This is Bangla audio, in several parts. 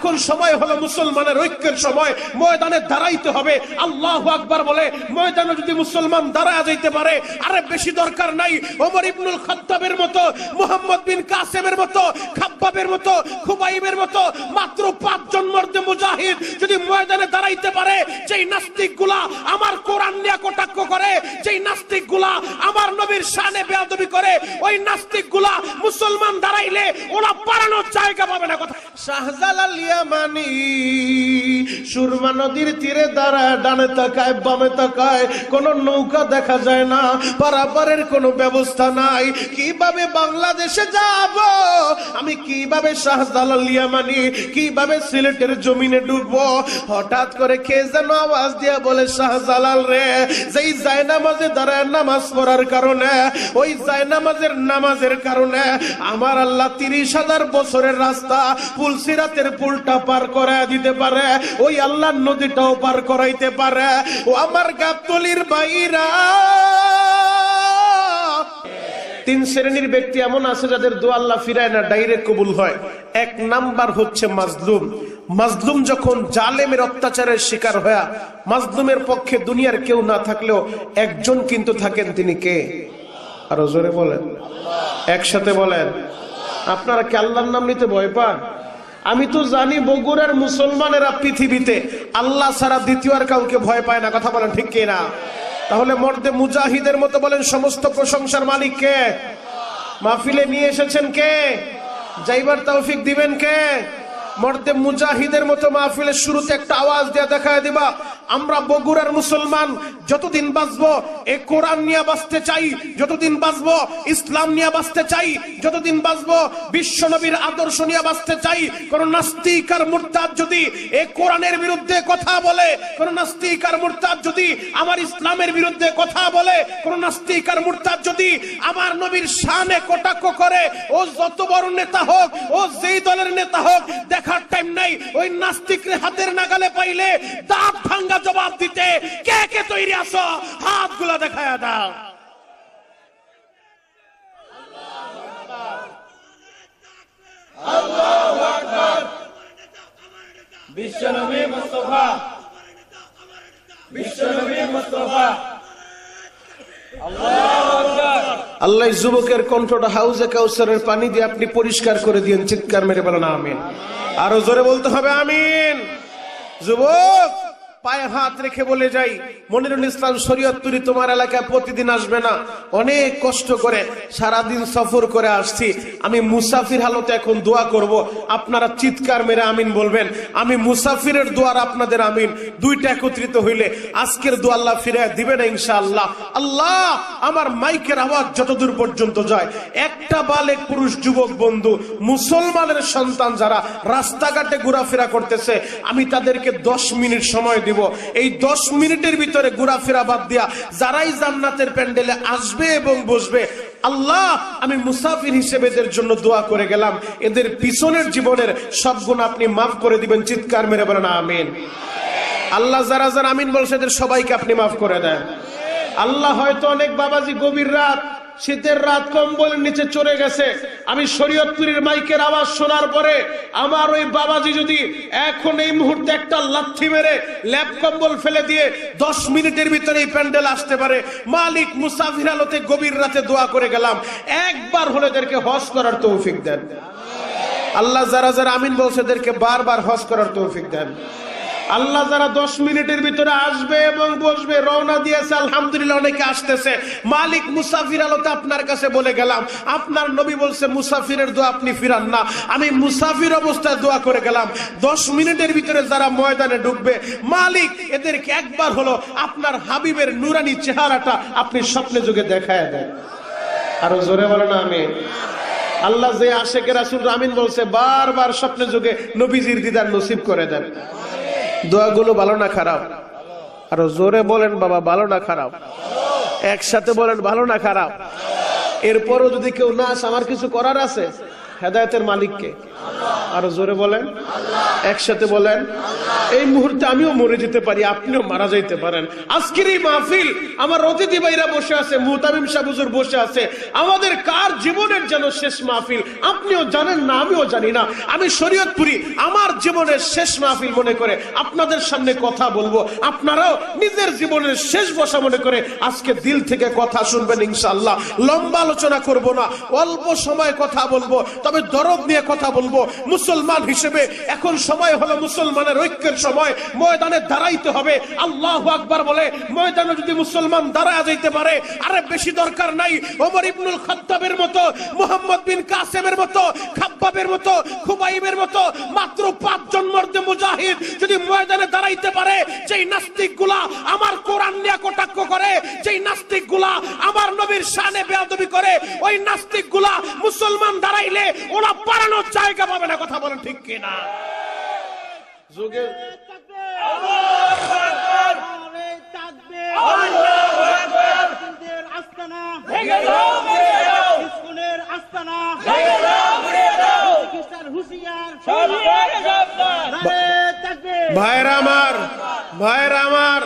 এখন সময় হলো মুসলমানের ঐক্যের সময়। ময়দানে দাঁড়াইতে হবে। আল্লাহ আকবার বলে, ময়দানে যদি মুসলমান দাঁড়ায় যাইতে পারে, আরে বেশি দরকার নাই। ওমর ইবনুল খাত্তাবের মতো, মোহাম্মদ বিন কাসেমের মতো, খাব্বাবের মতো, খুবাইবের মতো, মাত্র পাঁচজন মর্দে মুজাহিদ যদি ময়দানে দাঁড়াইতে পারে, যেই নাস্তিকগুলা আমার কোরআন নিয়ে কটাক্ষ করে, যেই নাস্তিকগুলা আমার নবীর শানে বেয়াদবি করে, ওই নাস্তিকগুলা মুসলমান দাঁড়াইলে ওরা পালানোর জায়গা পাবে না। কথা শাহজালাল ইয়ামানি সুরমা নদীর তীরে দাঁড়ায় ডানে তাকায়, বামে তাকায়, কোন নৌকা দেখা যায় না, পারাপারের কোনো ব্যবস্থা নাই। কীভাবে বাংলাদেশে যাব? আমি কীভাবে শাহজালাল ইয়ামানি, কীভাবে সিলেটের জমিনে ডুববো? হঠাৎ করে কে যেন আওয়াজ দিয়া বলে, শাহজালাল রে, যেই জায়নামাজে দাঁড়ায় নামাজ পড়ার কারণে, ওই জায়নামাজের নামাজের কারণে, আমার আল্লাহ তিরিশ হাজার বছরের রাস্তা পুলসিরাতের পুলটা পার করায় দিতে পারে, ওই আল্লাহর নদীটাও পার করাইতে পারে। ও আমার গাবতলির বাইরা তিন শ্রেণির ব্যক্তি এমন আছে যাদের দোয়া আল্লাহ ফিরায় না, ডাইরেক্ট কবুল হয়। এক নাম্বার হচ্ছে মাজলুম। মাজলুম যখন জালেমের অত্যাচারের শিকার হয়া, মাজলুমের পক্ষে দুনিয়ার কেউ না থাকলেও একজন কিন্তু থাকেন তিনি কে? আরও জোরে বলেন। একসাথে বলেন। আপনারা কি আল্লাহর নাম নিতে ভয় পান? আমি তো জানি বগুড়ার মুসলমানেরা পৃথিবীতে আল্লাহ সারা দ্বিতীয় আর কাউকে ভয় পায় না। কথা বলেন ঠিক কিনা? তাহলে মর্দে মুজাহিদের মতো বলেন, সমস্ত প্রশংসার মালিক কে? মাহফিলে নিয়ে এসেছেন কে? যাইবার তৌফিক দিবেন কে? মর্দে মুজাহিদের মতো মাহফিলের শুরুতে একটা আওয়াজ দেয়া দেখায় দিবা, আমরা বগুড়ার মুসলমান, যতদিন বাঁচবো, এ কোরআন নিয়ে বাঁচতে চাই, যতদিন বাঁচবো, ইসলাম নিয়ে বাঁচতে চাই, যতদিন বাঁচবো, বিশ্ব নবীর আদর্শ নিয়ে বাঁচতে চাই। কোন নাস্তিক আর মুরতাদ যদি এ কোরআনের বিরুদ্ধে কথা বলে, কোন নাস্তিক আর মুরতাদ যদি আমার ইসলামের বিরুদ্ধে কথা বলে, কোন নাস্তিক আর মুরতাদ যদি আমার নবীর শানে কটাক্ষ করে, ও যত বড় নেতা হোক, ও যেই দলের নেতা হোক দেখার টাইম নাই। ওই নাস্তিকের হাতের নাগালে পাইলে দাঁত ভাঙ্গা জবাব দিতে কে কে তৈরি আছো? হাতগুলা দেখায় দাও। বিশ্বনবী মুস্তফা। বিশ্বনবী মুস্তফা। আল্লাহ যুবকের কণ্ঠটা হাউজে কাউসারের পানি দিয়ে আপনি পরিষ্কার করে দিয়েন, চিৎকার মেরে বলেন, আমিন। আরও জোরে বলতে হবে, আমিন। যুবক! পায়ে হাত রেখে বলে যাই, মনিরুল ইসলাম শরীয়তপুরি তোমার এলাকায় প্রতিদিন আসবে না। অনেক কষ্ট করে সারাদিন সফর করে আসছি। আমি মুসাফির হালতে এখন দোয়া করব। আপনারা চিৎকার মেরে আমিন বলবেন। আমি মুসাফিরের দোয়ার আপনাদের আমিন। দুইটা একত্রিত হইলে আজকের দোয়া আল্লাহ ফিরে দিবে না ইনশাআল্লাহ। আল্লাহ, আমার মাইকের আওয়াজ যতদূর পর্যন্ত যায়। একটা বালেক পুরুষ যুবক বন্ধু, মুসলমানের সন্তান যারা রাস্তাঘাটে ঘোরাফেরা করতেছে, আমি তাদেরকে দশ মিনিট সময় দিব এই দশ মিনিটের ভিতরে ঘোরাফেরা বাদ দিয়া যারাই জান্নাতের প্যান্ডেলে আসবে এবং বসবে, আল্লাহ, আমি মুসাফির হিসেবে এদের জন্য দোয়া করে গেলাম। এদের পিছনের জীবনের সব গুণ আপনি মাফ করে দিবেন, চিৎকার মেরে বলেন, আমিন। আল্লাহ যারা যারা আমিন বলছে, এদের সবাইকে আপনি মাফ করে দেন। আল্লাহ হয়তো অনেক বাবাজি গভীর রাত শীতের রাত কম্বলের নিচে চলে গেছে। আমি শরীয়তপুরের মাইকের আওয়াজ শোনার পরে আমার ওই বাবাজি যদি এখন এই মুহূর্তে একটা লাথি মেরে ল্যাপ কম্বল ফেলে দিয়ে দশ মিনিটের ভিতরে এই প্যান্ডেল আসতে পারে, মালিক মুসাফির আলোতে গভীর রাতে দোয়া করে গেলাম। একবার হলে এদেরকে হজ করার তৌফিক দেন। আল্লাহ যারা যারা আমিন বলছে, এদেরকে বারবার হজ করার তৌফিক দেন। আল্লাহ যারা দশ মিনিটের ভিতরে আসবে এবং বসবে, রওনা দিয়েছে, আলহামদুলিল্লাহ অনেকে আসতেছে। মালিক মুসাফির আলোতে আপনার কাছে বলে গেলাম, আপনার নবী বলছে, মুসাফিরের দোয়া আপনি ফিরান না। আমি মুসাফির অবস্থায় দোয়া করে গেলাম। দশ মিনিটের ভিতরে যারা ময়দানে ঢুকবে, মালিক এদেরকে একবার হলো আপনার হাবিবের নুরানি চেহারাটা আপনি স্বপ্নে যুগে দেখায় দেন। আরও জোরে বলে না আমি আল্লাহ যে আশেকের রাসুল, আমিন বলছে, বারবার স্বপ্নে যুগে নবীজির দিদার নসিব করে দেন। দোয়াগুলো ভালো না খারাপ? আরও জোরে বলেন বাবা, ভালো না খারাপ? একসাথে বলেন, ভালো না খারাপ? এরপরও যদি কেউ না আমার কিছু করার আছে? হেদায়তের মালিককে। আর জোরে বলেন। একসাথে বলেন, এই মুহূর্তে আমিও মরে যেতে পারি, আপনিও মারা যাইতে পারেন। আজকের এই মাহফিল, আমার অতিথি ভাইরা বসে আছে মুহতামিম সাহুজুর বসে আছে। আমাদের কার জীবনের যেন শেষ মাহফিল? আপনিও জানেন না, আমিও জানি না। আমি শরীয়তপুরি, আমার জীবনের শেষ মাহফিল মনে করে আপনাদের সামনে কথা বলব। আপনারাও নিজের জীবনের শেষ বসা মনে করে আজকে দিল থেকে কথা শুনবেন ইনশাআল্লাহ। লম্বা আলোচনা করব না, অল্প সময় কথা বলব, তবে দরদ নিয়ে কথা বলব। মুসলমান হিসেবে এখন সময় হলো মুসলমানের ঐক্যের সময়। ময়দানে দাঁড়াইতে হবে। আল্লাহ আকবার বলে, ময়দানে যদি মুসলমান দাঁড়ায় যাইতে পারে, আরে বেশি দরকার নাই। ওমর ইবনুল খাত্তাবের মতো, মোহাম্মদ বিন কাসেমের মতো, খাব্বাবের মতো, খুবাইবের মতো, মাত্র পাঁচজন মর্দে মুজাহিদ যদি ময়দানে দাঁড়াইতে পারে, যেই নাস্তিকগুলা আমার কোরআন নিয়ে কটাক্ষ করে, যেই নাস্তিকগুলা আমার নবীর শানে বেয়াদবি করে, ওই নাস্তিকগুলা মুসলমান দাঁড়াইলে ওরা পালানোর জায়গা পাবে না কথা বলেন ঠিক কিনা? যুগে ভাইরা আমার ভাইরা আমার।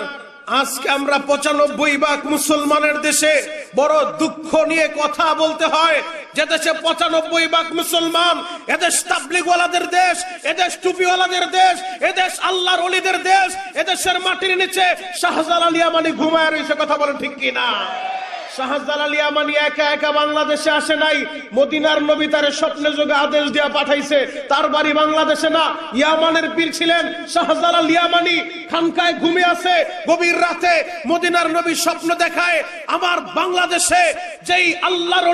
আজকে আমরা পঁচানব্বই ভাগ মুসলমানের দেশে বড় দুঃখ নিয়ে কথা বলতে হয়। যে দেশে পঁচানব্বই ভাগ মুসলমান, এদেশ তাবলিগওয়ালাদের দেশ, এদেশ টুপিওয়ালাদের দেশ, এদেশ আল্লাহর অলিদের দেশ, এদেশের মাটির নিচে শাহজালাল ইয়ামানি ঘুমায় রয়েছে, কথা বলে ঠিক কিনা? গভীর রাতে মদিনার নবী স্বপ্ন দেখায়, আমার বাংলাদেশে যেই আল্লাহর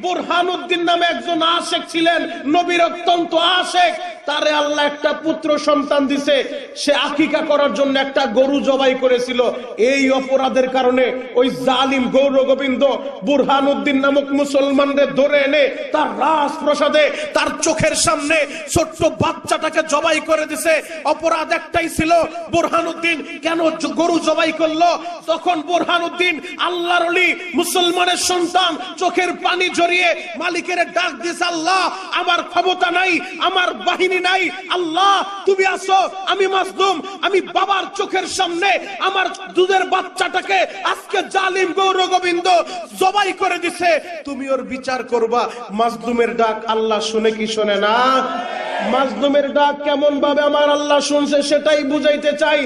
বুরহানুদ্দিন নামে একজন আশেক ছিলেন, নবীর অত্যন্ত আশেক, তারে আল্লাহ একটা পুত্র সন্তান দিছে। সে আকিকা করার জন্য একটা গরু জবাই করেছিল। এই অপরাধের কারণে ওই জালিম গৌর গোবিন্দ বুরহানুদ্দিন নামক মুসলমানদের ধরে এনে তার রাজপ্রসাদে, তার চোখের সামনে ছোট্ট বাচ্চাটাকে জবাই করে দিছে। অপরাধ একটাই ছিল, বুরহানুদ্দিন কেন গরু জবাই করল? তখন বুরহানুদ্দিন আল্লাহর অলি, মুসলমানের সন্তান, চোখের পানি জড়িয়ে মালিকের ডাক দিছে, আল্লাহ, আমার ক্ষমতা নাই, আমার বাহিনী নাই, আল্লাহ, তুমি আসো, আমি মাসদুম আমি বাবার চোখের সামনে আমার দুধের বাচ্চাটাকে আজকে জালিম গৌর গোবিন্দ জবাই করে দিছে। তুমি ওর বিচার করবা। মাজলুমের ডাক আল্লাহ শুনে কি না? মাজলুমের ডাক কেমন ভাবে আমার আল্লাহ শুনছে সেটাই বুঝাইতে চাই।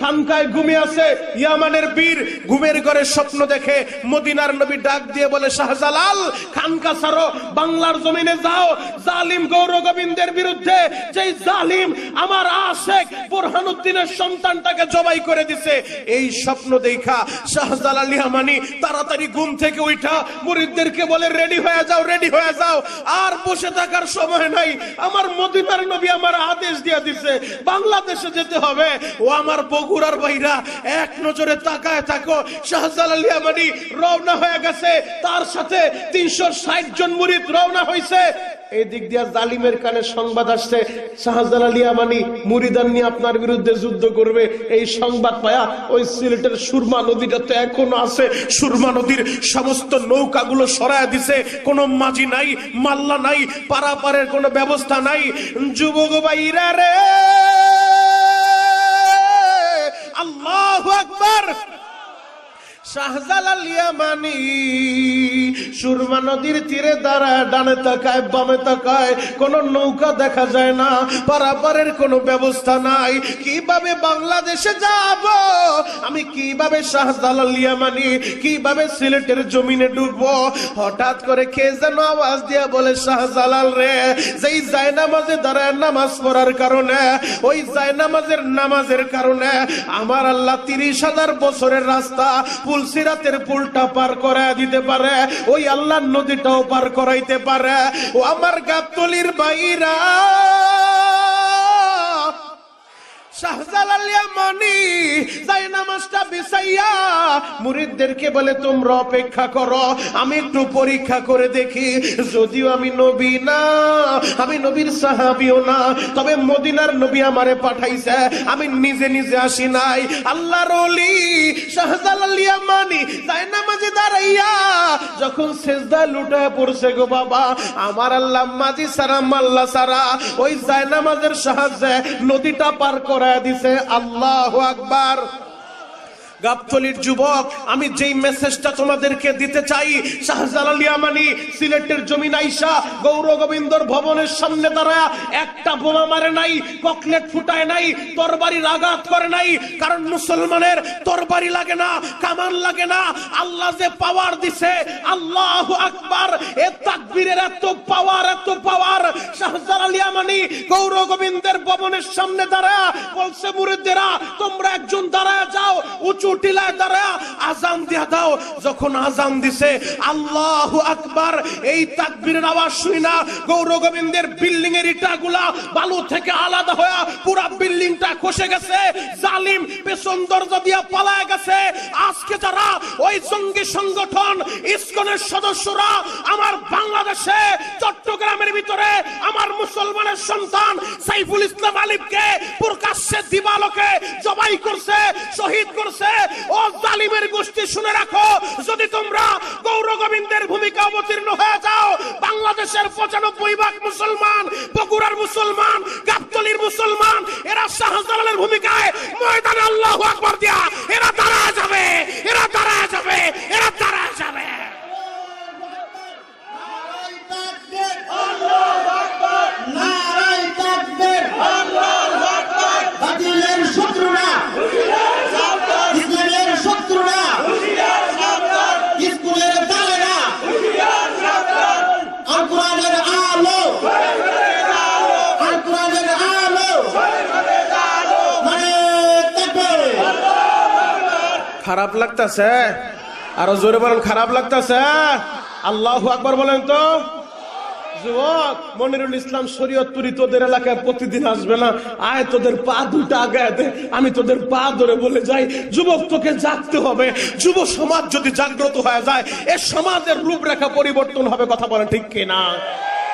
খানকায় ঘুমিয়ে আছে। ইয়ামানের বীর ঘুমের ঘরে স্বপ্ন দেখে মদিনার নবী ডাক দিয়ে বলে, শাহজালাল, খানকা সারো বাংলার জমিনে যাও। জালিম গৌর গোবিন্দের বিরুদ্ধে যেই জালিম আমার আশেক বুরহানুদ্দিনের সন্তানটাকে জবাই করে দিছে। এই স্বপ্ন দেখা শাহজালাল ইয়ামানি তাড়াতাড়ি ঘুম থেকে উঠা। মুরিদদেরকে বলে রেডি হয়ে যাও রেডি হয়ে যাও। আর বসে থাকার সময় নাই। আমার মদিনার নবী আমার আদেশ দিয়ে দিছে, বাংলাদেশে যেতে হবে। ও আমার বগুড়ার ভাইরা, এক নজরে তাকায় থাকো। শাহজালাল ইয়ামানি রওনা হয়ে গেছে। তার সাথে তিনশো ষাট জন মুরিদ রওনা হয়েছে এই দিক দিয়ে জালিমের কানে সংবাদ আসছে, শাহজালাল ইয়ামানি মুরিদান নিয়ে আপনার বিরুদ্ধে যুদ্ধ করবে। এই সংবাদ পায়া ওই সিলেটের সুরমা নদীটা তো এখনও আছে। সুরমা নদীর সমস্ত নৌকাগুলো সরায় দিছে। কোনো মাঝি নাই, মাল্লা নাই, পারাপারের কোনো ব্যবস্থা নাই। যুবক ভাইরা রে! শাহজালাল সুরমা নদীর তীরে ডানে নৌকা দেখা যায় না কোনো ব্যবস্থা নাই। কীভাবে বাংলাদেশে যাব? আমি কীভাবে শাহজালাল কীভাবে সিলেটের জমিনে ডুববো? হঠাৎ করে কে যেন আওয়াজ দিয়ে বলে, শাহজালাল রে, যেই জায়নামাজে দাঁড়ায় নামাজ পড়ার কারণে, ওই জায়নামাজের নামাজের কারণে, আমার আল্লাহ তিরিশ হাজার বছরের রাস্তা পুলসিরাতের পুলটা পার করে দিতে পারে, ওই আল্লাহ নদীটাও পার করাইতে পারে। ও আমার গাবতলির বাইরা করো, আমি করে নিজে নিজে আসি নাই। আল্লাহর ওলি শাহজালাল ইয়ামানি যাই দাঁড়াইয়া, যখন সেজদায় লুটায় পড়ছে গো বাবা, আমার আল্লাহ মাঝি সারা, মাল্লা সারা, ওই যায় নামাজের সাহায্যে নদীটা পার করায় দিছে আল্লাহ আকবার। গাবতলির যুবক, আমি যেই মেসেজটা তোমাদেরকে দিতে চাই, শাহজালাল ইয়ামানি সিলেটের জমিন আইসা গৌর গোবিন্দর ভবনের সামনে দাঁড়ায় একটা বোমা মারে নাই ককলেট ফুটায় নাই, তরবারির আঘাত করে নাই, কারণ মুসলমানের তরবারি লাগে না, কামান লাগে না, আল্লাহ যে পাওয়ার দিছে, আল্লাহ আকবার, এ তাকবীরের এত পাওয়ার এত পাওয়ার শাহজালাল ইয়ামানি ভবনের সামনে দাঁড়ায় বলছে, মুরিদদেরা, তোমরা একজন দাঁড়ায় যাও, উঁচু টিলায় দাঁড়ায় আজান দিয়া দাও। যখন আজান দিছে, আল্লাহ আকবার, এই তাকবীরের আওয়াজ শুই না। গৌর বিল্ডিং এর ইটাগুলা বালু থেকে আলাদা হয়ে পুরা বিল্ডিংটা খসে গেছে। জালিম পেছন দরজা দিয়া পালায় গেছে। আজকে যারা ওই জঙ্গি সংগঠন, ইসকনের সদস্যরা আমার বাংলাদেশে আমার মুসলমানের সন্তান সাইফুল ইসলাম আলিফকে প্রকাশ্যে দিবালোকে জবাই করছে, শহীদ করছে। ও জালিমের গোষ্ঠী শুনে রাখো, যদি তোমরা গৌর গোবিন্দের ভূমিকা অবতীর্ণ হয়ে যাও, বাংলাদেশের পঁচানব্বই ভাগ মুসলমান, বগুড়ার মুসলমান, গাবতলির মুসলমান, এরা শাহজালালের ভূমিকায় ময়দানে আল্লাহ আকবর দিয়া, এরা দাঁড়া যাবে, এরা দাঁড়া যাবে, এরা দাঁড়া যাবে নারায় তাকবীর বাতিলের শত্রুরা ইসলামের শত্রুরা স্কুলের দালেরা আল কোরআনের আলো আল কোরআনের আলো মানে তাকবীর খারাপ লাগতেছে? আরও জোরে বলেন, খারাপ লাগতেছে? আল্লাহ আকবর বলেন তো। যুবক, মনিরুল ইসলাম শরীয়তপুরি তোদের এলাকায় প্রতিদিন আসবে না। আয়, তোদের পা দুটা আগায় দে। আমি তোদের পা ধরে বলে যাই, যুবক তোকে জাগতে হবে। যুব সমাজ যদি জাগ্রত হয়ে যায়, এ সমাজের রূপরেখা পরিবর্তন হবে, কথা বলেন ঠিক কিনা?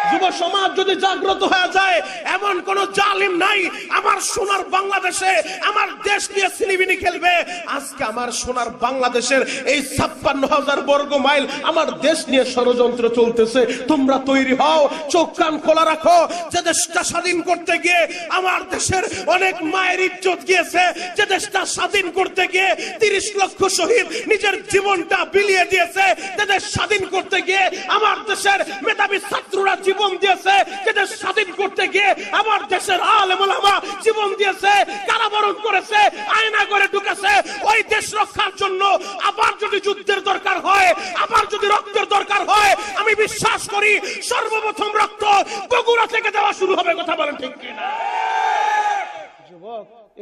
যুব সমাজ যদি জাগ্রত হয়ে যায়, এমন কোন জালিম নাই। আমার সোনার বাংলাদেশে, আমার দেশ নিয়ে সিলিবিনি খেলবে। আজকে আমার সোনার বাংলাদেশের এই ছাপ্পান্ন হাজার বর্গ মাইল আমার দেশ নিয়ে ষড়যন্ত্র চলতেছে। তোমরা তৈরি হও, চোখ কান খোলা রাখো। যে দেশটা স্বাধীন করতে গিয়ে আমার দেশের অনেক মায়ের ইজ্জত গিয়েছে, যে দেশটা স্বাধীন করতে গিয়ে তিরিশ লক্ষ শহীদ নিজের জীবনটা বিলিয়ে দিয়েছে, যে দেশ স্বাধীন করতে গিয়ে আমার দেশের মেধাবী ছাত্ররা জীবন দিয়েছে যেটা স্বাধীন করতে গিয়ে আমার দেশের আলেমা জীবন দিয়েছে, কারাবরণ করেছে, আয়না করে ঢুকেছে। ওই দেশ রক্ষার জন্য আবার যদি যুদ্ধের দরকার হয়, আবার যদি রক্তের দরকার হয়, আমি বিশ্বাস করি সর্বপ্রথম রক্ত বগুড়া থেকে দেওয়া শুরু হবে, কথা বলেন ঠিক কিনা?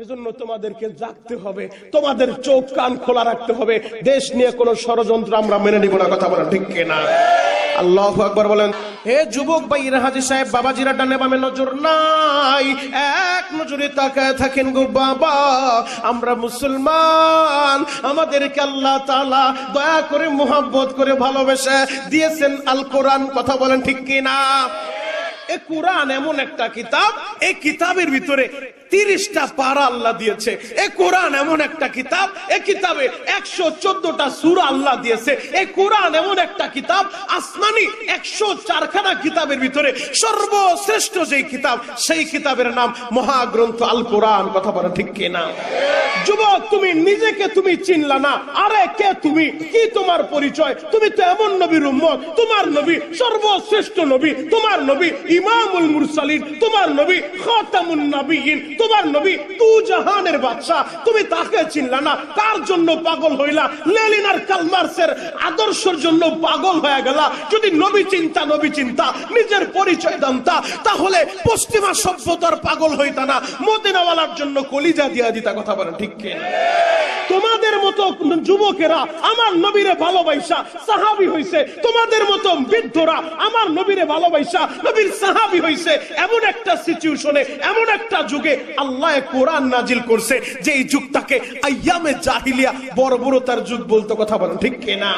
এজন্য তোমাদেরকে জাগতে হবে, তোমাদের চোখ কান খোলা রাখতে হবে। দেশ নিয়ে কোনো ষড়যন্ত্র আমরা মেনে নিব না, কথা বলেন ঠিক কিনা? আল্লাহ আকবর বলেন, হে যুবক ভাই হাজি সাহেব, বাবাজিরা ডানে বামে নজর নাই। এক নজরে তাকায় থাকেন গো বাবা, আমরা মুসলমান। আমাদেরকে আল্লাহ তাআলা দয়া করে, মোহাব্বত করে ভালোবেসে দিয়েছেন আল কোরআন, কথা বলেন ঠিক কিনা? এ কোরআন এমন একটা কিতাব এই কিতাবের ভিতরে তিরিশটা পারা আল্লাহ দিয়েছে। এ কোরআন এমন একটা কিতাব, এ কিতাবে একশো চোদ্দটা সুরা আল্লাহ দিয়েছে। এই কোরআন এমন একটা কিতাব, আসমানি একশো চারখানা কিতাবের ভিতরে সর্বশ্রেষ্ঠ যেই কিতাব, সেই কিতাবের নাম মহাগ্রন্থ আল কোরআন। কথা বলা ঠিক কিনা যুবক, তুমি নিজেকে তুমি চিনলা না। আরে কে তুমি? কি তোমার পরিচয়? তুমি তো এমন নবীর উম্মত। তোমার নবী সর্বশ্রেষ্ঠ নবী। তোমার নবী ইমামুল মুরসালিন। তোমার নবী খাতামুন নবীন। তোমার নবী তু জাহানের বাদশা তুমি তাকে চিনলা না। কার জন্য পাগল হইলা? লেলিন আর কালমার্সের আদর্শের জন্য পাগল হয়ে গেলা। যদি নবী চিন্তা নবী চিন্তা, নিজের পরিচয় দান্তা তাহলে পশ্চিমা সভ্যতার পাগল হইতা না। মদিনাওয়ালার জন্য কলিজা দিয়া দিতা কথা বলেন ঠিক কিনা তোমাদের মতো যুবকেরা আমার নবীরে ভালোবাসা সাহাবি হইছে। তোমাদের মতো বৃদ্ধরা আমার নবীরে ভালোবাসা নবীর সাহাবি হইছে। এমন একটা সিচুয়েশনে এমন একটা যুগে আল্লাহ কোরআন নাজিল করছে যে এই যুগটাকে আইয়ামে জাহিলিয়া বড় বড় তার যুগ বলতে কথা বলেন, ঠিক কিনা?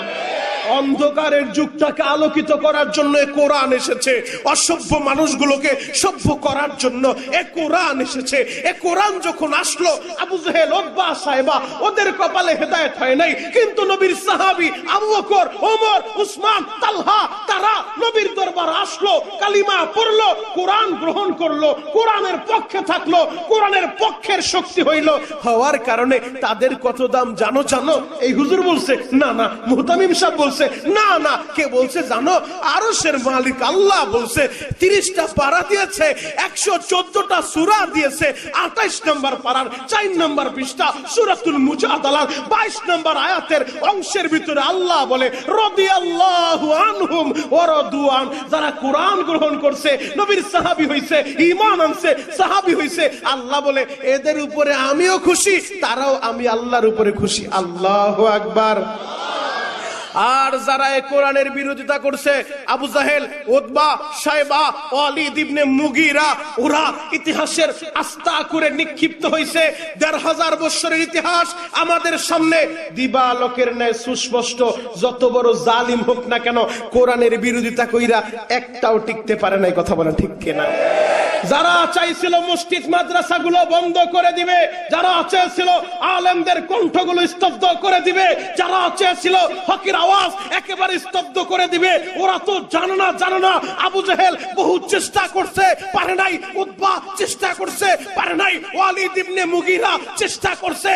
অন্ধকারের যুগটাকে আলোকিত করার জন্য এ কোরআন এসেছে। অসভ্য মানুষগুলোকে সভ্য করার জন্য এ কোরআন এসেছে। এ কোরআন যখন আসলো, আবু জেহেল, ওব্বা সাহেবা ওদের কপালে হেদায়েত হয় নাই। কিন্তু নবীর সাহাবী আবু বকর, ওমর, উসমান, তালহা, তারা নবীর দরবার আসলো, কালিমা পড়ল, কোরআন গ্রহণ করল, কোরআনের পক্ষে থাকল, কোরআনের পক্ষের শক্তি হইল। হওয়ার কারণে তাদের কত দাম জানো জানো? এই হুজুর বলছে, না না, মুহতামিম সাহেব বলছে, না না, কে বলছে জানো? আরশের মালিক আল্লাহ বলছে, তিরিশটা পারা দিয়েছে, একশো চোদ্দটা সুরা দিয়েছে, আঠাইশ নম্বর পারার চার নম্বর পৃষ্ঠা, সুরাতুল মুজাদালার বাইশ নম্বর আয়াতের অংশের ভিতরে আল্লাহ বলে রদি আল্লাহ আনহুম ওরদুয়ান যারা কোরআন গ্রহণ করছে, নবীর সাহাবী হইছে, ঈমান আনছে, সাহাবী হইছে, আল্লাহ বলে, এদের উপরে আমিও খুশি, তারাও আমি আল্লাহর উপরে খুশি। আল্লাহ আকবার। আর যারা এই কোরআনের বিরোধিতা করছে, আবু জাহেল ওদবা সাহেবা অলিদ ইবনে মুগিরা, ওরা ইতিহাসের আস্থা করে নিক্ষিপ্ত হয়েছে দেড় হাজার বৎসরের ইতিহাস আমাদের সামনে। দিবালোকের ন্যায় সুস্পষ্ট, যত বড় জালিম হোক না কেন, কোরআনের বিরোধিতা কইরা একটাও টিকতে পারে নাই, কথা বলেন ঠিক কিনা? যারা চাইছিল মসজিদ মাদ্রাসাগুলো বন্ধ করে দিবে, যারা চেয়েছিল আলেমদের কণ্ঠগুলো স্তব্ধ করে দিবে, যারা চেয়েছিল হকের আওয়াজ একেবারে স্তব্ধ করে দিবে, ওরা তো জানো না জানো না। আবু জাহেল বহু চেষ্টা করছে, পারে নাই উদ্বা চেষ্টা করছে, পারে নাই। ওয়ালিদ ইবনে মুগিরা চেষ্টা করছে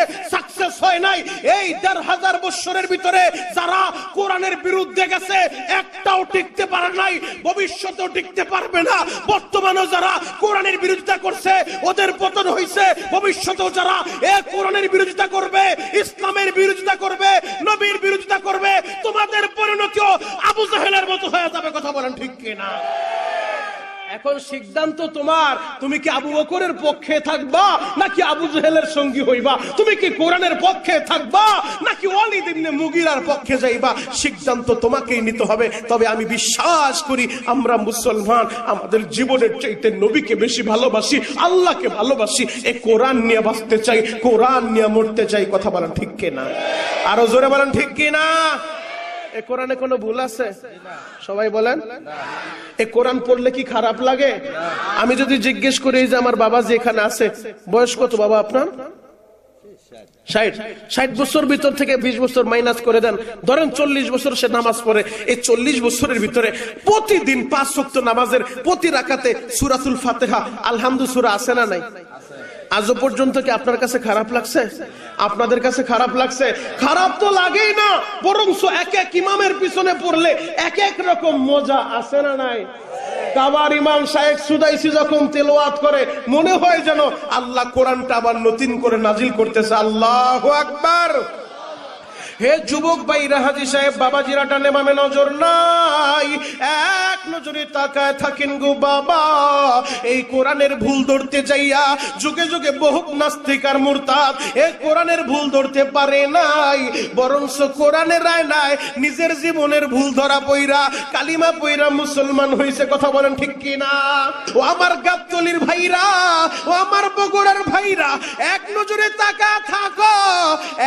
সাকসেস হয় নাই। এই দেড় হাজার বছরের ভিতরে যারা কোরআনের বিরুদ্ধে গেছে, একটাও টিকতে পারে নাই, ভবিষ্যতেও টিকতে পারবে না। বর্তমানেও যারা কোরআনের বিরোধিতা করছে, ওদের পতন হয়েছে ভবিষ্যতেও যারা এ কোরআনের বিরোধিতা করবে, ইসলামের বিরোধিতা করবে, নবীর বিরোধিতা করবে, তোমাদের পরিণতিও আবু জাহেলের মতো হয়ে যাবে, কথা বলেন ঠিক কিনা? এখন সিদ্ধান্ত তোমার। তুমি কি আবু বকরের পক্ষে থাকবা, নাকি আবু জেহেলের সঙ্গী হইবা? তুমি কি কোরআনের পক্ষে থাকবা, নাকি ওয়ালিদ ইবনে মুগিরার পক্ষে যাইবা? সিদ্ধান্ত তোমাকেই নিতে হবে। তবে আমি বিশ্বাস করি, আমরা মুসলমান, আমাদের জীবনের চাইতে নবীকে বেশি ভালোবাসি, আল্লাহকে ভালোবাসি। এ কোরআন নিয়ে বাঁচতে চাই, কোরআন নিয়ে মরতে চাই। কথা বলেন ঠিক কিনা? আরও জোরে বলেন ঠিক কিনা? এ কোরআনে কোনো ভুল আছে? সবাই বলেন। এ কোরআন পড়লে কি খারাপ লাগে? আমি যদি জিজ্ঞেস করি যে আমার বাবা যে এখানে আছে, বয়স কত বাবা আপনার? ষাট। ষাট বছর ভিতর থেকে বিশ বছর মাইনাস করে দেন। ধরেন চল্লিশ বছর সে নামাজ পড়ে। এই চল্লিশ বছরের ভিতরে প্রতিদিন পাঁচ শক্ত নামাজের প্রতি রাখাতে সুরাতুল ফাতেহা আলহামদু সুরা আছে না নাই? আজও পর্যন্ত কি আপনার কাছে খারাপ লাগছে? আপনাদের কাছে খারাপ লাগছে? খারাপ তো লাগেই না বরং এক এক ইমামের পিছনে পড়লে এক এক রকম মজা আছে না নাই? যখন করে, মনে হয় যেন আল্লাহ কোরআনটা আবার নতুন করে নাজিল করতেছে। আল্লাহ আকবার! হে যুবক ভাই, রাহাজি সাহেব, বাবাজিরা টানে নেমামে নজর নাই। এক নজরে তাকায় থাকেন গো বাবা। এই কোরআনের ভুল ধরতে যাইয়া যুগে যুগে বহু নাস্তিক আর মুরতাদ। এই কোরআনের ভুল ধরতে পারে নাই, বরঞ্চ কোরআনের রায় নাই নিজের জীবনের ভুল ধরা পইরা, কালিমা পইরা মুসলমান হইছে, কথা বলেন ঠিক কিনা? ও আমার গাবতলির ভাইরা, ও আমার বগুড়ার ভাইরা, এক নজরে তাকা থাকো।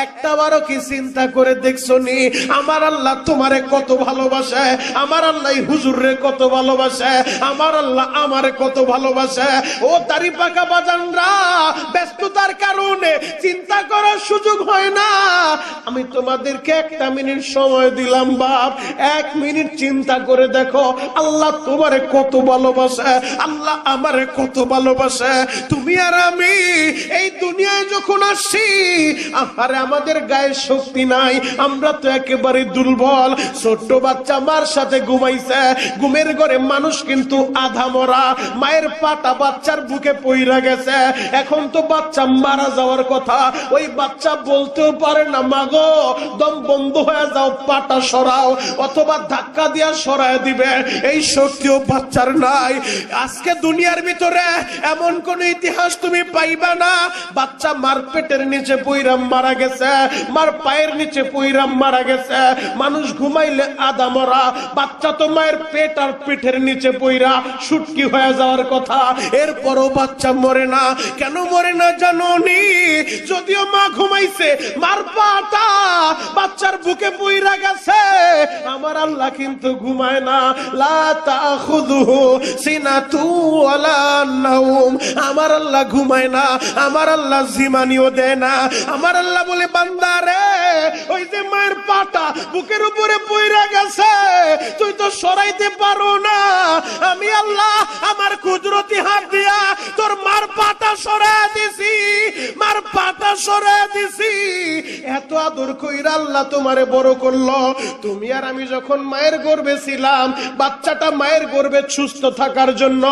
একটা বারো কি চিন্তা করে দেখছ নি আমার আল্লাহ তোমারে কত ভালোবাসে, আমার আল্লাহ হুজুরে কত ভালোবাসে, আমার আল্লাহ আমারে কত ভালোবাসে। ও তারি পাকা বাজানরা, ব্যস্ততার কারণে চিন্তা করার সুযোগ হয় না। আমি তোমাদেরকে একটা মিনিট সময় দিলাম বাপ, এক মিনিট চিন্তা করে দেখো, আল্লাহ তোমারে কত ভালোবাসে, আল্লাহ আমারে কত ভালোবাসে। তুমি আর আমি এই দুনিয়ায় যখন আরে আমাদের গায়ে শক্তি নাই। আমরা তো একেবারে দুর্বল। ছোট্ট বাচ্চা মার সাথে ঘুমাইছে। ঘুমের ঘরে মানুষ কিন্তু আধা মরা। মায়ের পাটা বাচ্চার বুকে পইরা গেছে। এখন তো বাচ্চা মারা যাওয়ার কথা। ওই বাচ্চা বলতেও পারে না মাগো দম বন্ধ হয়ে যাও, পাটা সরাও, অথবা ধাক্কা দিয়া সরায় দিবে। এই শক্তিও বাচ্চার নাই। আজকে দুনিয়ার ভিতরে এমন কোন ইতিহাস তুমি পাইবা না। বাচ্চা মার পেটের নিচে পইরাম মারা গেছে। মার পায়ের নিচে পইরাম মারা গেছে। মানুষ ঘুমাইলে আদা মরা। বাচ্চা তো মায়ের পেট আর পিঠের নিচে পইরা। সুটকি হয়ে যাওয়ার কথা। এরপরও বাচ্চা মরে না। কেন মরে না জানো যদিও মা ঘুমাইছে, মার পাটা বাচ্চার বুকে পইরা গেছে। আমার আল্লাহ কিন্তু ঘুমায় না। লা তাখুযুহু সিনাতু ওয়ালা নাওম। আমার আল্লাহ ঘুমায় না। আমার আল্লাহ জিমানিও দেয় না। আমার আল্লাহ বলে বান্দারে ওই যে মায়ের পাটা বুকের উপরে পইরা গেছে, তুই তো সরাইতে পারো না। আমি আল্লাহ আমার কুদরতি হাত দিয়া তোর মার পাটা সরাই দিছি। মার পাটা সরাই দিছি। এত আদর কইরা আল্লাহ তোমারে বড় করল। তুমি আর আমি যখন মায়ের গর্ভে ছিলাম, বাচ্চাটা মায়ের গর্ভে সুস্থ থাকার জন্য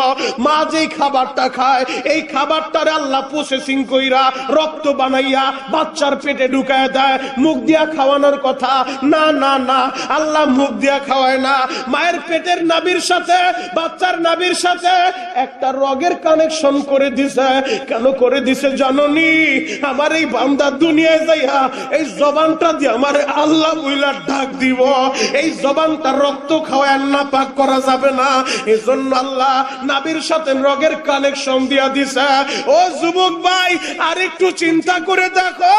মা যেই খাবারটা খায়, এই খাবারটারে আল্লাহ প্রসেসিং কইরা রক্ত বানাইয়া বাচ্চার পেটে ঢুকায় দেয়। মুখ দিয়া খাওয়ানোর কথা, না না না, আল্লাহ মুখ দিয়া খাওয়ায় না। মায়ের পেটের নাবির সাথে, বাচ্চার নাবির সাথে একটা রগের কানেকশন করে দিছে। কেন করে দিছে জাননি? আমার এই বান্দা দুনিয়ায় যাইয়া এই জবানটা দিয়ে আমার আল্লাহ বইলা ডাক দিব। এই জবানটা রক্ত খাওয়ায় না পাক করা যাবে না। এজন্য আল্লাহ নাবির সাথে রগের কানেকশন দিয়া দিছে। ও যুবক ভাই, আর একটু চিন্তা করে দেখো।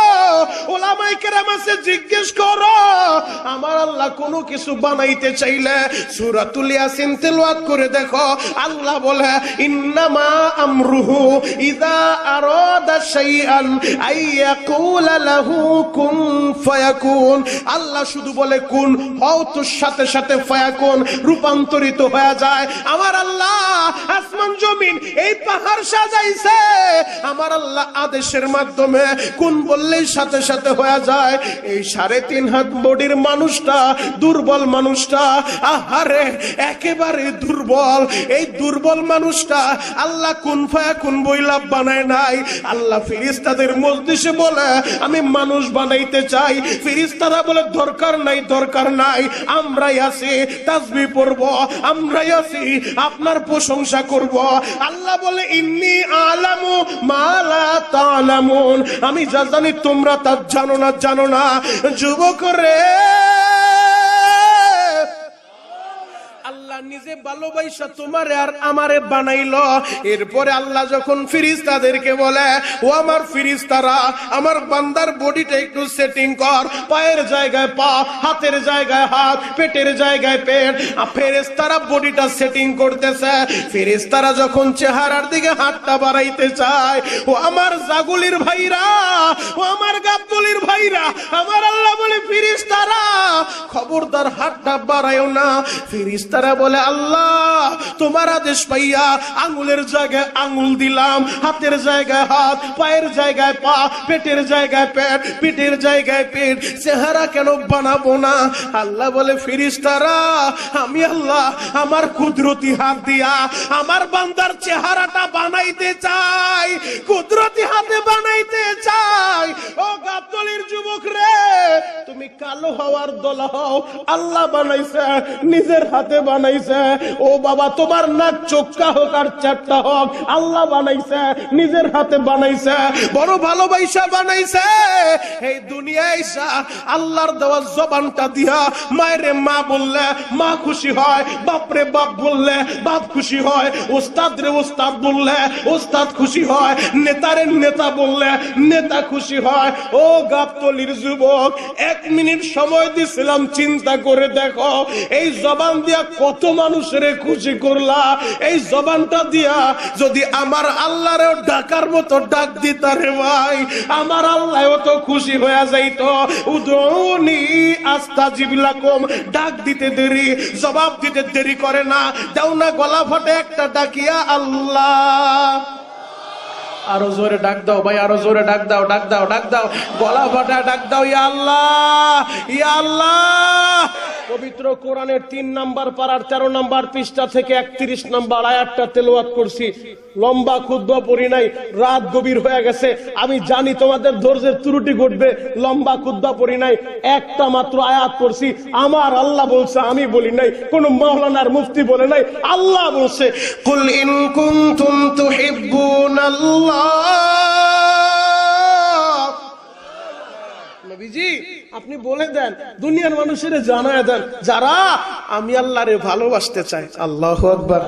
ওলামাই কেরাম আছে, জিজ্ঞেস করো। আমার আল্লাহ কোনো কিছু বানাইতে চাইলে সূরাতুল ইয়াসিন তেলাওয়াত করে দেখো। আল্লাহ বলে, ইন্নামা আমরুহু ইযা আরাদা শাইআন আইয়াকুলা লাহু কুন ফায়াকুন। আল্লাহ শুধু বলে, কুন, হও তোর সাথে সাথে ফায়াকুন, রূপান্তরিত হয়ে যায়। আমার আল্লাহ আসমান, জমিন, এই পাহাড় সাজাইছে। আমার আল্লাহ আদেশের মাধ্যমে কোন বললেই সাথে সাথে হয়ে যায়। এই সাড়ে তিন হাত বডির মানুষটা, দুর্বল মানুষটা, আহারে, একেবারে দুর্বল। এই দুর্বল মানুষটা আল্লাহ কোন ফায়া কোন বইলা বানায় নাই। আল্লাহ ফিরিস্তাদের মজলিসে বলে, আমি মানুষ বানাইতে চাই। ফিরিস্তারা বলে, দরকার নাই দরকার নাই। আমরাই আছি তাসবি পড়ব, আমরাই আছি, আপনার প্রশংসা করব। আল্লাহ বলে, ইন্নি আলামু মালা তালামুন। আমি যা জানি তোমরা তা জানো না জানো না। যুবক রে! নিজে ভালোবাসা তোমারে আর আমারে বানাইলো। এরপরে আল্লাহ যখন ফিরিস্তাদেরকে বলে, ও আমার ফিরিস্তারা, আমার বান্দার বডিটা একটু সেটিং কর। পায়ের জায়গায় পা, হাতের জায়গায় হাত, পেটের জায়গায় পেট। আর ফেরেস্তারা বডিটা সেটিং করতেছে। ফেরেস্তারা যখন চেহারার দিকে হাতটা বাড়াইতে চায়, ও আমার জাগুলির ভাইরা, ও আমার গাবদুলির ভাইরা, আমার আল্লাহ বলে ফিরিস্তারা, খবরদার হাতটা বাড়ায়ও না। ফিরিস্তারা বলে আল্লাহ, তোমার আদেশ পাইয়া আঙ্গুলের জায়গায় আঙ্গুল দিলাম। হাতের জায়গায় হাত, পায়ের জায়গায় পা, পেটের জায়গায় পেট পিঠের জায়গায় পেট। চেহারা কেন বানাবো না? আল্লাহ বলে ফিরিস্তারা আমি আল্লাহ, আমার কুদরতি হাত দিয়া আমার বান্দার চেহারাটা বানাইতে চাই। কুদরতি হাতে বানাইতে চাই। ও গাবতলির যুবক রে, তুমি কালো হওয়ার দল হও। আল্লাহ বানাইছে, নিজের হাতে বানাইছে। ও বাবা, তোমার নাক, চোখটা হোক আর চারটা হোক, আল্লাহ বানাইছে, নিজের হাতে বানাইছে, বড় ভালোবাসা বানাইছে। এই দুনিয়ায় আল্লাহর দেওয়া জবানটা দিয়া মায়েরে মা বললে, মা খুশি হয়, বাপরে বাপ বললে, বাপ খুশি হয়, ওস্তাদ রে ওস্তাদ বললে, ওস্তাদ খুশি হয়, নেতারে নেতা বললে, নেতা খুশি হয়। ও গাবতলির যুবক, এক মিনিট সময় দিছিলাম, চিন্তা করে দেখো, এই জবান দিয়া কত মানুষের খুশি করলা, এই জবানটা দিয়া যদি আমার আল্লাহরেও ডাকার মতো ডাক দিতারে ভাই, আমার আল্লাহ তো খুশি হয়ে যাইত। উদৌনি আস্থা জিবিলাকম, ডাক দিতে দেরি, জবাব দিতে দেরি করে না। দাও না গলা ফটে একটা ডাকিয়া আল্লাহ। আরও জোরে ডাক দাও ভাই আরও জোরে ডাক দাও ডাক দাও ডাক দাও। গলা ফাটা ডাক দাও ইয়া আল্লাহ ইয়া আল্লাহ। পবিত্র কোরআনের তিন নাম্বার পাড়ার তেরো নাম্বার পৃষ্ঠা থেকে একত্রিশ নাম্বার আয়াতটা তেলাওয়াত করছি। লম্বা ক্ষুদ্র পড়ি নাই রাত গভীর হয়ে গেছে। আমি জানি তোমাদের ধৈর্যের ত্রুটি ঘটবে লম্বা ক্ষুদ্র পড়ি নাই। একটা মাত্র আয়াত পড়ছি আমার আল্লাহ বলছে আমি বলি নাই কোন মৌলানার মুফতি বলে নাই আল্লাহ বলছে কুল ইন কুনতুম তুহিব্বুনাল্লাহ আপনি বলে দেন, দুনিয়ার মানুষের জানায় দেন, যারা আমি আল্লাহরে ভালোবাসতে চাই। আল্লাহ আকবর।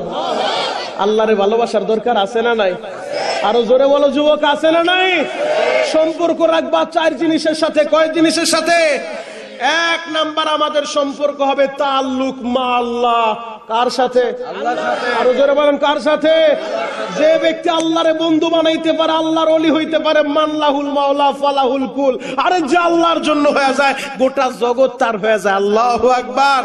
আল্লাহরে ভালোবাসার দরকার আছে না নাই? আরও জোরে বলো, যুবক, আছে না নাই? সম্পর্ক রাখবা চার জিনিসের সাথে, কয় জিনিসের সাথে? এক নাম্বার আমাদের সম্পর্ক হবে তাল্লুক মা আল্লাহ। কার সাথে? আরও জোরে বলেন, কার সাথে? যে ব্যক্তি আল্লাহরে বন্ধু বানাইতে পারে, আল্লাহর অলি হইতে পারে মানলাহুল মাওলা, ফালাহুল কুল। আরে যে আল্লাহর জন্য হয়ে যায়, গোটা জগৎ তার হয়ে যায়। আল্লাহ আকবার।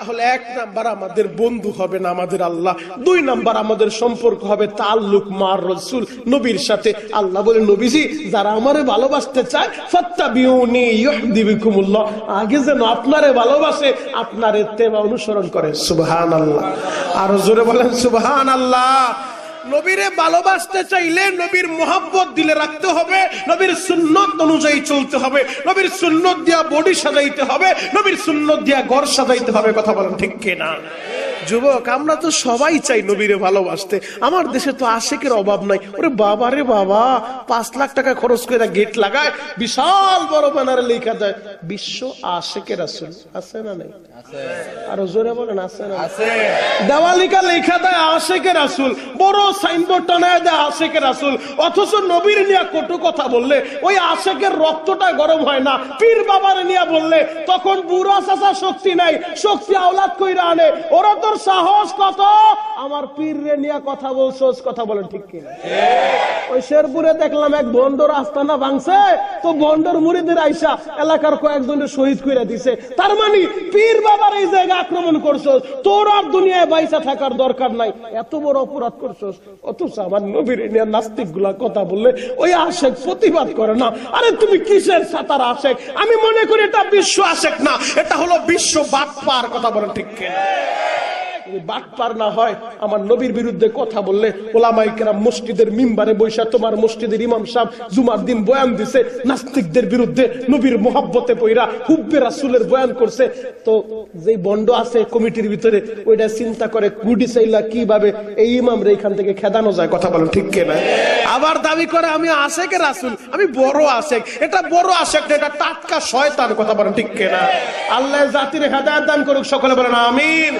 তাহলে এক নাম্বার আমাদের বন্ধু হবে না আমাদের আল্লাহ। দুই নাম্বার আমাদের সম্পর্ক হবে তাল্লুক মার রসুল, নবীর সাথে। আল্লাহ বলে, নবীজি, যারা আমারে ভালোবাসতে চায়, ফাত্তাবিউনি ইউহদিবিকুমুল্লাহ আগে যেন আপনারে ভালোবাসে, আপনার তেমা অনুসরণ করে। সুবহান আল্লাহ আরও জোরে বলেন সুবহান আল্লাহ নবীরে ভালোবাসতে চাইলে নবীর মোহাব্বত দিলে রাখতে হবে, নবীর সুন্নত অনুযায়ী চলতে হবে, নবীর সুন্নত দিয়া বডি সাজাইতে হবে, নবীর সুন্নত দিয়া গড় সাজাইতে হবে, কথা বলেন ঠিক কিনা? যুবক আমরা তো সবাই চাই নবীরে ভালোবাসতে। আমার দেশে তো আশেকের অভাব নাই। ওরে বাবা রে বাবা পাঁচ লাখ টাকা খরচ করে গেট লাগায় বিশাল বড় ব্যানারে লেখা দেয় বিশ্ব আশেকের আসল আছে না নাই? আরও জোরে বলেন আছে না দেওয়ালিকা লেখা দেয় আশেকের আসল বড় সাইনবোর্ড টানায় দেয় আশেকের আসল অথচ নবীর নিয়ে কটু কথা বললে ওই আশেকের রক্তটা গরম হয় না। পীর বাবার নিয়ে বললে তখন বুড়া চাষা শক্তি নাই শক্তি আওলাদ কইরা আনে। ওরা তোর সাহস কত? আমার পীর রে নিয়ে কথা বলছোস কথা বলেন ঠিক কিনা? ওই শেরপুরে দেখলাম এক বন্ডর আস্তানা ভাঙছে তো বন্ডর মুড়িদের আইসা এলাকার কয়েকজনের শহীদ করে দিছে। তার মানে পীর বাবার এই জায়গা আক্রমণ করছস তোর আর দুনিয়ায় বাইসা থাকার দরকার নাই। এত বড় অপরাধ করছস অথচ আমার নবীর নিয়ে নাস্তিকগুলা কথা বললে ওই আশেক প্রতিবাদ করে না। আরে তুমি কিসের সাতার আশেক? আমি মনে করি এটা বিশ্ব আশেক না এটা হলো বিশ্ব বাদ পার কথা বলেন ঠিক কিনা? বাটপার না হয়, আমার নবীর বিরুদ্ধে কথা বললে ওলামাই কেরাম মসজিদের মিম্বারে বৈশা তোমার মসজিদের ইমাম জুমার দিন বয়ান দিছে, নাস্তিকদের বিরুদ্ধে নবীর মোহাব্বতে হুব্বে রাসুলের বয়ান করছে। তো বন্ড আছে কমিটির ভিতরে ওইটা চিন্তা করে গুডি চাইলা কীভাবে এই ইমাম রে এখান থেকে খেদানো যায়, কথা বলো ঠিক কে কেনা? আবার দাবি করে, আমি আশেকে রাসুল, আমি বড় আশেক, এটা বড় আশেক না, এটা টাটকা শয়তান, কথা বলেন ঠিক কেনা? আল্লাহ জাতির হেদায়ত দান করুক, সকলে বলেন আমিন।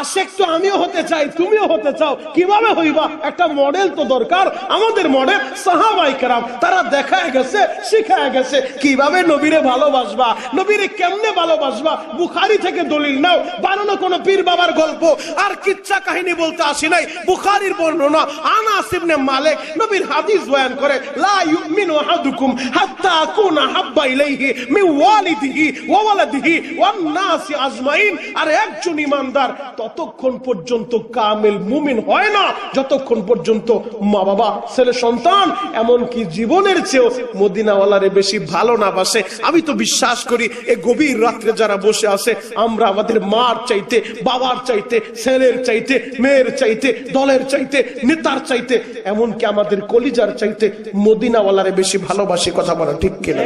আশেক তো আমিও হতে চাই, তুমিও হতে চাও। কীভাবে হইবা? একটা মডেল তো দরকার। আমাদের মডেল সাহাবাই কেরাম, তারা দেখায় গেছে, শিখায় গেছে। কীভাবে নবীরে ভালোবাসবা? নবীরে কেমনে ভালোবাসবা? বুখারি থেকে দলিল নাও। বানানো কোন পীর বাবার গল্প। আর কিচ্ছা কাহিনী বলতে আসি নাই। বুখারির বর্ণনা আনাস ইবনে মালিক নবীর হাদিস বয়ান করে, লা ইউমিনু আহাদুকুম হাত্তা আকুনা হাব্বা ইলাইহি মিন ওয়ালিদিহি ওয়া ওয়ালাদিহি ওয়ান নাসি আজমাইন। আর একজন ইমানদার ততক্ষণ পর্যন্ত কামেল মুমিন হয় না। যতক্ষণ পর্যন্ত মা বাবা ছেলে, সন্তান, এমনকি জীবনের চেয়েও মদিনাওয়ালারে বেশি ভালো না বাসে। আমি তো বিশ্বাস করি, এ গভীর রাত্রে যারা বসে আছে, আমরা আমাদের মার চাইতে, বাবার চাইতে, ছেলের চাইতে, মেয়ের চাইতে, দলের চাইতে, নেতার চাইতে, এমনকি আমাদের কলিজার চাইতে মদিনাওয়ালারে বেশি ভালোবাসি কথা বলা ঠিক কিনা?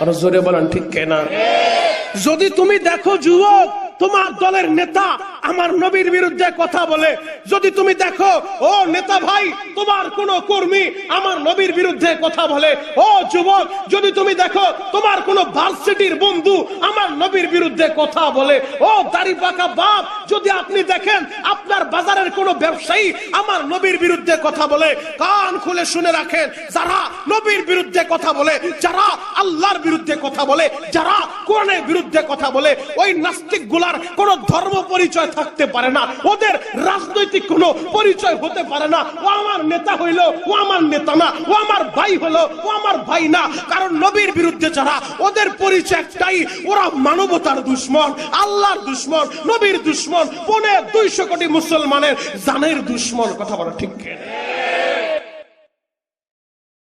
আরও জোরে বলেন ঠিক কিনা? যদি তুমি দেখো যুবক তোমার দলের নেতা আমার নবীর বিরুদ্ধে কথা বলে। যদি তুমি দেখো, ও নেতা ভাই, তোমার কোন কর্মী আমার নবীর বিরুদ্ধে কথা বলে। ও যুবক, যদি তুমি দেখো, তোমার কোন ভার্সিটির বন্ধু আমার নবীর বিরুদ্ধে কথা বলে। ও দাড়ি পাকা বাপ, যদি আপনি দেখেন, আপনার বাজারের কোন ব্যবসায়ী আমার নবীর বিরুদ্ধে কথা বলে, কান খুলে শুনে রাখেন, যারা নবীর বিরুদ্ধে কথা বলে, যারা আল্লাহর বিরুদ্ধে কথা বলে, যারা কোরআনের বিরুদ্ধে কথা বলে, ওই নাস্তিকগুলার কোন ধর্ম পরিচয় থাকতে পারে না। ওদের রাজনৈতিক কোনো পরিচয় হতে পারে না। ও আমার নেতা হইল, ও আমার নেতা না। ও আমার ভাই হলো, ও আমার ভাই না। কারণ নবীর বিরুদ্ধে যারা ওদের পরিচয় একটাই, ওরা মানবতার দুশ্মন, আল্লাহর দুশ্মন, নবীর দুশ্মন, পনে দুইশো কোটি মুসলমানের জানের দুশ্মন। কথা বলা ঠিক?